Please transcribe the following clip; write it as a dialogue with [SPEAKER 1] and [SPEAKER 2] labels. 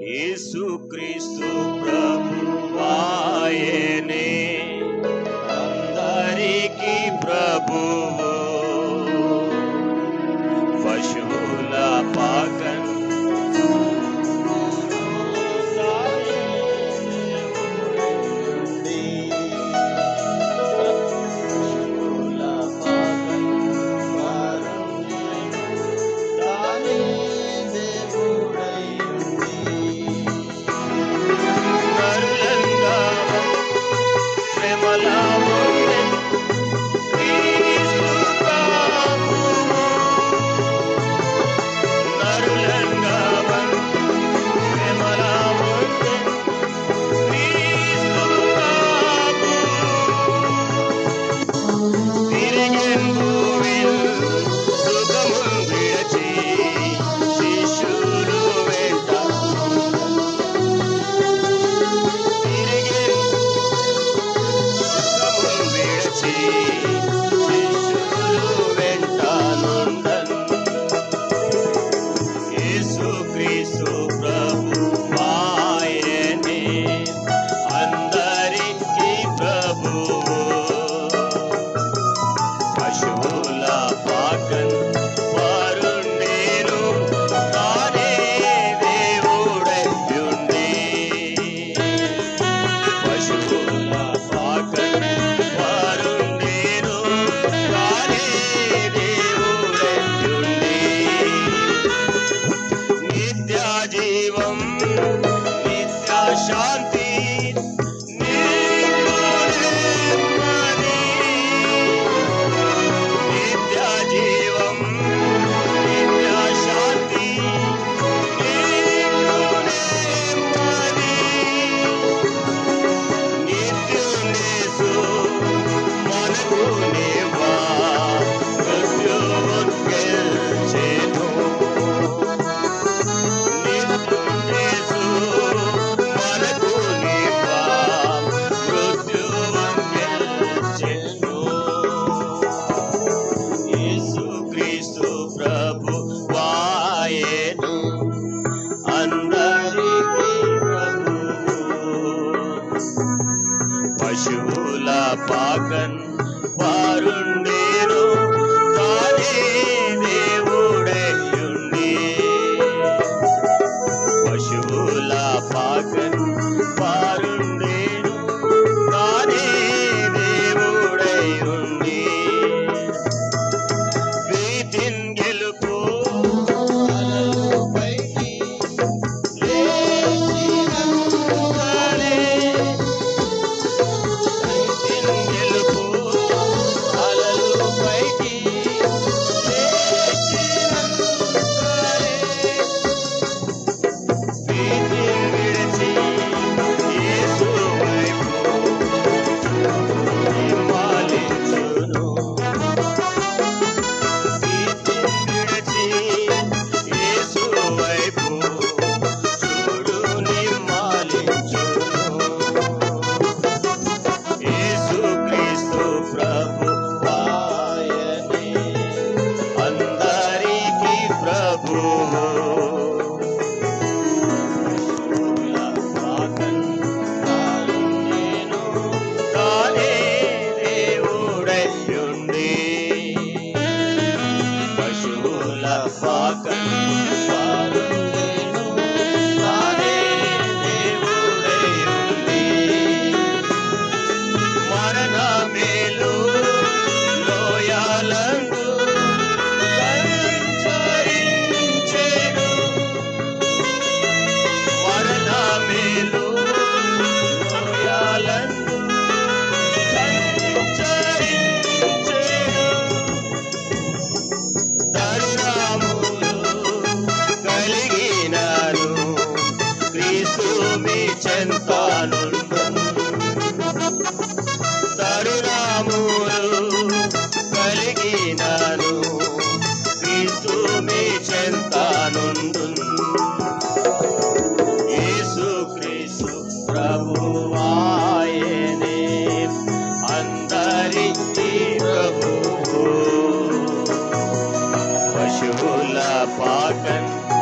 [SPEAKER 1] యేసుక్రీస్తు ప్రభువాయనే. అందరికీ ప్రభువు. పశువుల పాకన్ వారుండేను కానీ la satan ప్రభువాయనే. అందరికి ప్రభువు. పశువుల పాకన్